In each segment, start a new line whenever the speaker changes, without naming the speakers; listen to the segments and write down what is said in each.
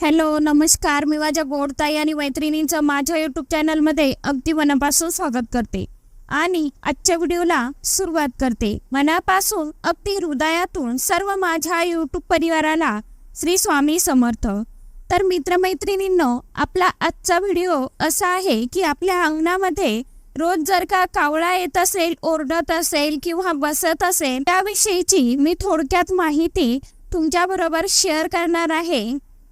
Hello नमस्कार. मी माझ्या गोडताई आणि मैत्रिणींचं माझ्या यूट्यूब चॅनलमध्ये अगदी मनापासून स्वागत करते. आणि आजच्या व्हिडिओला सुरुवात करते. मनापासून अगदी हृदयातून सर्व माझ्या यूट्यूब परिवाराला श्री स्वामी समर्थ. तर मित्रमैत्रिणींनो आपला आजचा व्हिडिओ असा आहे की आपल्या अंगणामध्ये रोज जर का कावळा येत असेल ओरडत असेल किंवा बसत असेल त्याविषयीची मी थोडक्यात माहिती तुमच्याबरोबर शेअर करणार आहे.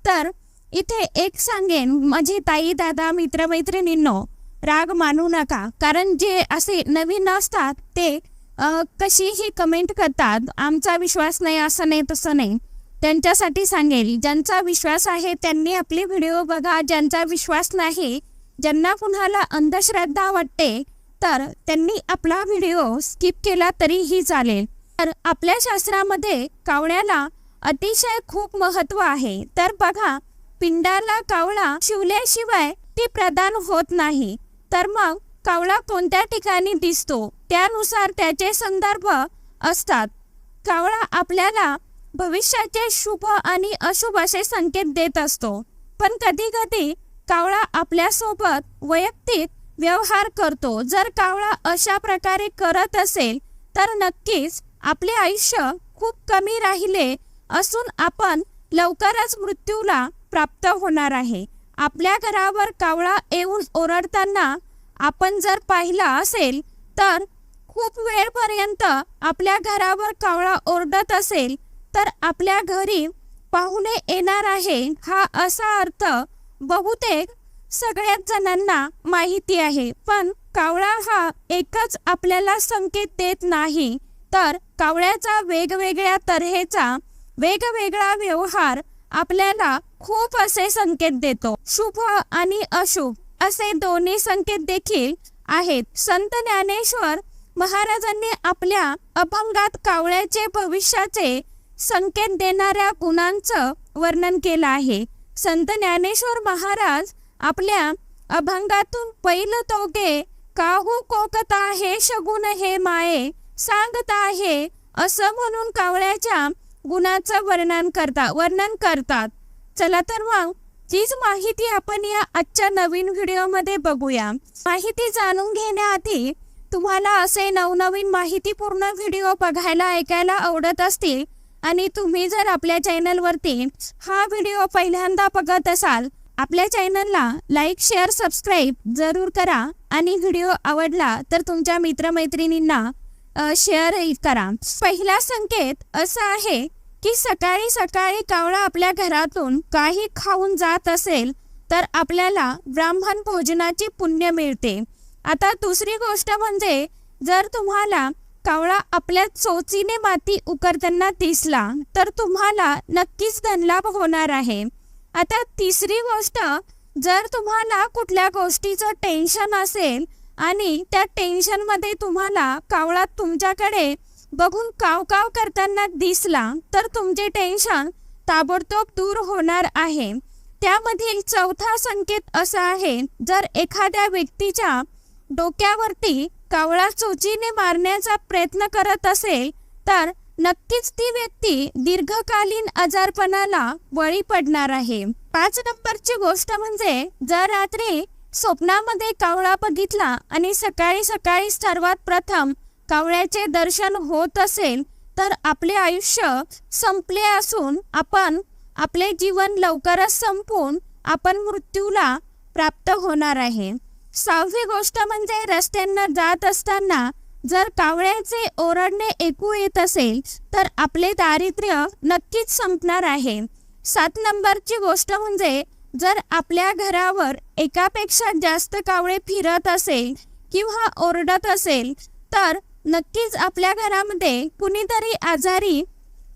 तर इथे एक सांगेन माझे ताई दादा मित्रमैत्रिणींनो राग मानू नका. कारण जे असे नवीन असतात ते कशीही कमेंट करतात. आमचा विश्वास नाही असं नाही तसं नाही. त्यांच्यासाठी सांगेल ज्यांचा विश्वास आहे त्यांनी आपले व्हिडिओ बघा. ज्यांचा विश्वास नाही ज्यांना कुणाला अंधश्रद्धा वाटते तर त्यांनी आपला व्हिडिओ स्किप केला तरीही चालेल. तर आपल्या शास्त्रामध्ये कावण्याला अतिशय खूप महत्त्व आहे. तर बघा पिंडाला कावळा शिवल्याशिवाय ती प्रदान होत नाही. तर मग कावळा कोणत्या ठिकाणी दिसतो? त्यानुसार त्याचे संदर्भ असतात. कावळा आपल्याला भविष्याचे शुभ आणि अशुभ असे संकेत देत असतो. पण कधी कधी कावळा आपल्यासोबत वैयक्तिक व्यवहार करतो. जर कावळा अशा प्रकारे करत असेल तर नक्कीच आपले आयुष्य खूप कमी राहिले असून आपण लवकरच मृत्यूला प्राप्त होणार आहे. आपल्या घरावर कावळा येऊन ओरडताना आपण जर पाहिला असेल तर खूप वेळपर्यंत आपल्या घरावर कावळा ओरडत असेल तर आपल्या घरी पाहुणे येणार आहे हा असा अर्थ बहुतेक सगळ्याच जणांना माहिती आहे. पण कावळा हा एकच आपल्याला संकेत देत नाही तर कावळ्याचा वेगवेगळ्या तऱ्हेचा वेगवेगळा व्यवहार आपल्याला खूप असे संकेत देतो. शुभ आणि अशुभ असे दोन्ही संकेत देखील आहेत. संत ज्ञानेश्वर महाराजांनी आपल्या अभंगात कावळ्याचे भविष्याचे संकेत देणाऱ्या गुणांचं वर्णन केलं आहे. संत ज्ञानेश्वर महाराज आपल्या अभंगातून पहिलं तोगे काहू कोकता हे शगुन हे माये सांगता आहे असं म्हणून कावळ्याच्या गुणाचं वर्णन करता वर्णन करतात. चला तर मग तीच माहिती आपण या आजच्या नवीन व्हिडिओमध्ये बघूया. माहिती जाणून घेण्याआधी तुम्हाला असे नवनवीन माहितीपूर्ण व्हिडिओ बघायला ऐकायला आवडत असतील आणि तुम्ही जर आपल्या चॅनलवरती हा व्हिडिओ पहिल्यांदा बघत असाल आपल्या चॅनलला लाईक शेअर सबस्क्राईब जरूर करा आणि व्हिडिओ आवडला तर तुमच्या मित्रमैत्रिणींना शेअर शेअरही करा. पहिला संकेत असा आहे की सकाळी सकाळी कावळा आपल्या घरातून काही खाऊन जात असेल तर आपल्याला ब्राह्मण भोजनाची पुण्य मिळते. आता दुसरी गोष्ट म्हणजे जर तुम्हाला कावळा आपल्या चोचीने माती उकरताना दिसला तर तुम्हाला नक्कीच धनलाभ होणार आहे. आता तिसरी गोष्ट जर तुम्हाला कुठल्या गोष्टीचं टेन्शन असेल आणि त्या टेन्शनमध्ये तुम्हाला कावळा तुमच्याकडे बघून काव काव करताना दिसला तर तुमचे टेन्शन ताबडतोब दूर होणार आहे. त्यामधील चौथा संकेत असा आहे जर एखाद्या व्यक्तीच्या डोक्यावरती कावळा चोचीने मारण्याचा प्रयत्न करत असेल तर नक्कीच ती व्यक्ती दीर्घकालीन आजारपणाला बळी पडणार आहे. पाच नंबरची गोष्ट म्हणजे जर रात्री स्वप्नामध्ये कावळा बघितला आणि सकाळी सकाळी सर्वात प्रथम कावळ्याचे दर्शन होत असेल तर आपले आयुष्य संपले असून आपण आपले जीवन लवकरच संपून आपण मृत्यूला प्राप्त होणार आहे. सहावी गोष्ट म्हणजे रस्त्यांना जात असताना जर कावळ्याचे ओरडणे ऐकू येत असेल तर आपले दारिद्र्य नक्कीच संपणार आहे. सात नंबरची गोष्ट म्हणजे जर आपल्या घरावर एकापेक्षा जास्त कावळे फिरत असेल किंवा ओरडत असेल तर नक्कीच आपल्या घरामध्ये कुणीतरी आजारी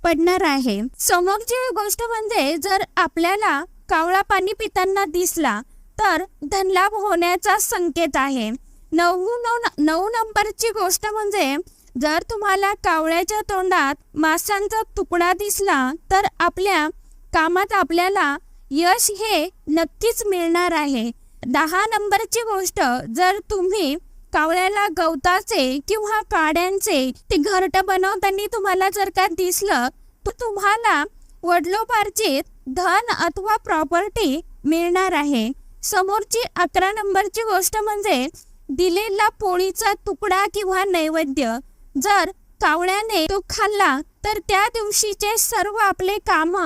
पडणार आहे. समोरची गोष्ट म्हणजे जर आपल्याला कावळा पाणी पिताना दिसला तर धनलाभ होण्याचा संकेत आहे. नऊ नऊ नऊ नंबरची गोष्ट म्हणजे जर तुम्हाला कावळ्याच्या तोंडात मासांचा तुकडा दिसला तर आपल्या कामात आपल्याला यश हे नक्कीच मिळणार आहे. दहा नंबरची गोष्ट जर तुम्ही कावळ्याला गवताचे किंवा काड्यांचे ते घरट बनवताना तुम्हाला जर का दिसलं तर तुम्हाला वडिलोपार्जित धन अथवा प्रॉपर्टी मिळणार आहे. समोरची अकरा नंबरची गोष्ट म्हणजे दिलेला पोळीचा तुकडा किंवा नैवेद्य. जर कावळ्याने तो खाल्ला तर त्या दिवशीचे सर्व आपले काम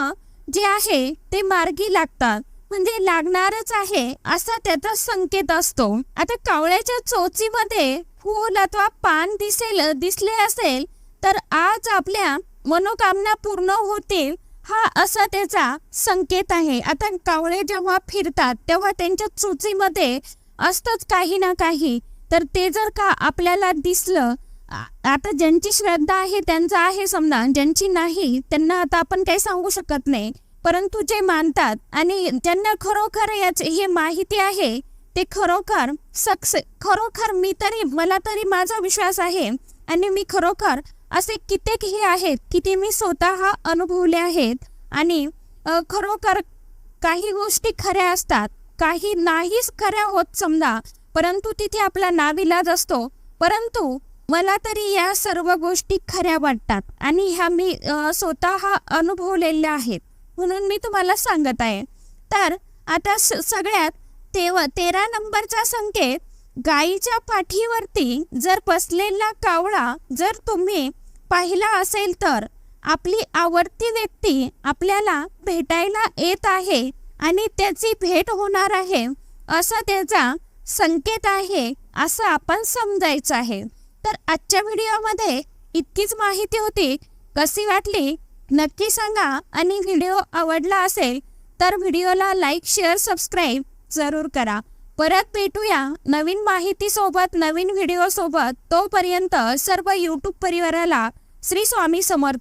जे आहे ते मार्गी लागतात. म्हणजे लागणारच आहे असा त्याचा संकेत असतो. आता कावळ्याच्या चोचीमध्ये फूल अथवा पान दिसेल दिसले असेल तर आज आपल्या मनोकामना पूर्ण होतील हा असा त्याचा संकेत आहे. आता कावळे जेव्हा फिरतात तेव्हा त्यांच्या चोचीमध्ये असतंच काही ना काही. तर ते जर का आपल्याला दिसलं आता ज्यांची श्रद्धा आहे त्यांचं आहे समजा. ज्यांची नाही त्यांना आता आपण काही सांगू शकत नाही. परंतु जे मानतात आणि ज्यांना खरोखर याचे हे माहिती आहे ते खरोखर सक्से खरोखर मी तरी मला तरी माझा विश्वास आहे आणि मी खरोखर असे कित्येक हे आहेत की ते मी स्वतः अनुभवले आहेत आणि खरोखर काही गोष्टी खऱ्या असतात काही नाहीच खऱ्या होत समजा परंतु तिथे आपला नाविलाज असतो. परंतु मला तरी या सर्व गोष्टी खऱ्या वाटतात आणि ह्या मी स्वतः अनुभवलेल्या आहेत. म्हणून मी तुम्हाला सांगत आहे. तर आता सगळ्यात तेव तेरा नंबरचा संकेत गाईच्या पाठीवरती जर बसलेला कावळा जर तुम्ही पाहिला असेल तर आपली आवडती व्यक्ती आपल्याला भेटायला येत आहे आणि त्याची भेट होणार आहे असा त्याचा संकेत आहे असं आपण समजायचं आहे. तर आजच्या व्हिडिओमध्ये इतकीच माहिती होती. कशी वाटली? नक्की सांगा आणि व्हिडिओ आवडला असेल तर व्हिडिओला लाईक शेअर सबस्क्राईब जरूर करा. परत भेटूया नवीन माहितीसोबत नवीन व्हिडिओसोबत. तोपर्यंत सर्व यूट्यूब परिवाराला श्री स्वामी समर्थ.